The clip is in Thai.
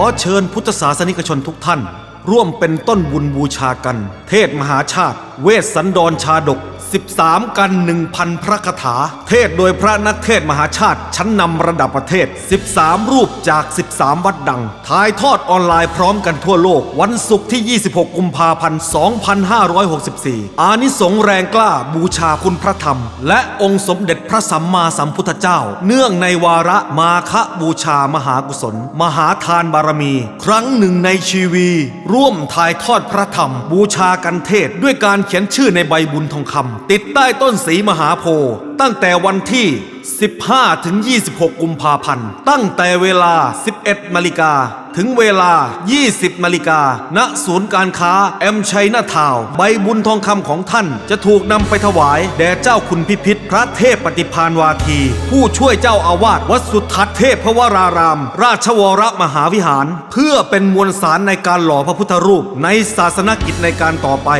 อเชิญพุทธศาสนิกชนทุกท่าน ร่วมเป็นต้นบุญบูชากัน เทศมหาชาติ เวสสันดรชาดก 13 กัน 1,000 พระคาถา เทศโดยพระนักเทศมหาชาติ ชั้นนำระดับประเทศ 13 รูปจาก 13 วัดดัง ถ่ายทอดออนไลน์พร้อมกันทั่วโลก วันศุกร์ที่ 26 กุมภาพันธ์ 2564 อานิสงส์แรงกล้าบูชาคุณพระธรรม และองค์สมเด็จพระสัมมาสัมพุทธเจ้า เนื่องในวาระมาฆบูชามหากุศล มหาทานบารมี ครั้งหนึ่งในชีวีร่วมถ่ายทอดพระธรรม บูชากันเทศด้วยการเขียนชื่อในใบบุญทองคำติดใต้ต้นสีมหาโพธิ์ตั้งแต่วันที่ 15 ถึง 26 กุมภาพันธ์ ตั้งแต่เวลา 11นาฬิกาถึงเวลา 20นาฬิกา ณ ศูนย์การค้า แอมชัยนาทาว ใบบุญทองคำของท่านจะถูกนำไปถวาย แด่เจ้าคุณพิพิธพระเทพปฏิพานวาที ผู้ช่วยเจ้าอาวาสวัดสุทัศน์เทพพวราราม ราชวรมหาวิหาร เพื่อเป็นมวลสารในการหล่อพระพุทธรูปในศาสนกิจในการต่อไป